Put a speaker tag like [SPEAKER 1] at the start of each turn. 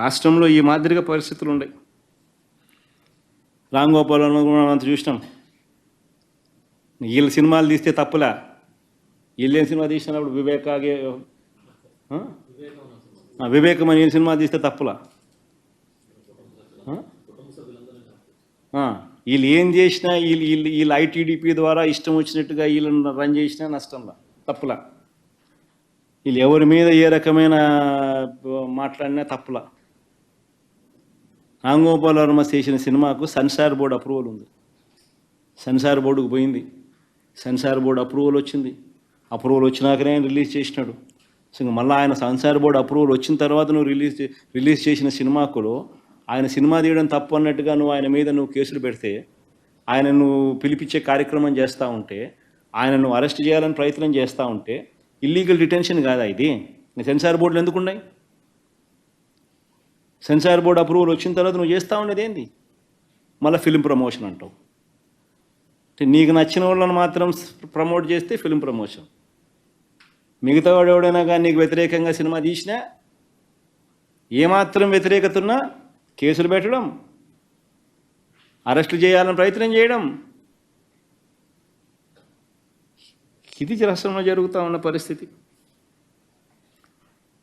[SPEAKER 1] రాష్ట్రంలో ఈ మాదిరిగా పరిస్థితులు ఉన్నాయి రామ్ గోపాల్ అంత చూసినాం. వీళ్ళ సినిమాలు తీస్తే తప్పులా? వీళ్ళు ఏం సినిమా తీసినప్పుడు వివేకాగే వివేకం అని ఏం సినిమా తీస్తే తప్పులా? వీళ్ళు ఏం చేసినా వీళ్ళు వీళ్ళు వీళ్ళు ఐటీడీపీ ద్వారా ఇష్టం వచ్చినట్టుగా వీళ్ళని రన్ చేసినా నష్టంలా? తప్పులా? వీళ్ళు ఎవరి మీద ఏ రకమైన మాట్లాడినా తప్పులా? రాంగోపాల్ వర్మ చేసిన సినిమాకు సెన్సార్ బోర్డు అప్రూవల్ ఉంది. సెన్సార్ బోర్డుకు పోయింది. సెన్సార్ బోర్డు అప్రూవల్ వచ్చింది. అప్రూవల్ వచ్చినాకనే ఆయన రిలీజ్ చేసినాడు. సో మళ్ళీ ఆయన సెన్సార్ బోర్డు అప్రూవల్ వచ్చిన తర్వాత నువ్వు రిలీజ్ రిలీజ్ చేసిన సినిమాకులో ఆయన సినిమా తీయడం తప్పు అన్నట్టుగా నువ్వు ఆయన మీద నువ్వు కేసులు పెడితే ఆయన నువ్వు పిలిపించే కార్యక్రమం చేస్తూ ఉంటే ఆయన నువ్వు అరెస్ట్ చేయాలని ప్రయత్నం చేస్తూ ఉంటే ఇల్లీగల్ డిటెన్షన్ కాదా ఇది? సెన్సార్ బోర్డులు ఎందుకున్నాయి సెన్సార్ బోర్డు అప్రూవల్ వచ్చిన తర్వాత నువ్వు చేస్తూ ఉండేది ఏంది? మళ్ళీ ఫిలిం ప్రమోషన్ అంటావు. నీకు నచ్చిన వాళ్ళని మాత్రం ప్రమోట్ చేస్తే ఫిలిం ప్రమోషన్ మిగతా వాడు ఎవడైనా కానీ నీకు వ్యతిరేకంగా సినిమా తీసినా ఏమాత్రం వ్యతిరేకత ఉన్నా కేసులు పెట్టడం అరెస్టులు చేయాలని ప్రయత్నం చేయడం. ఇది రాష్ట్రంలో జరుగుతూ ఉన్న పరిస్థితి.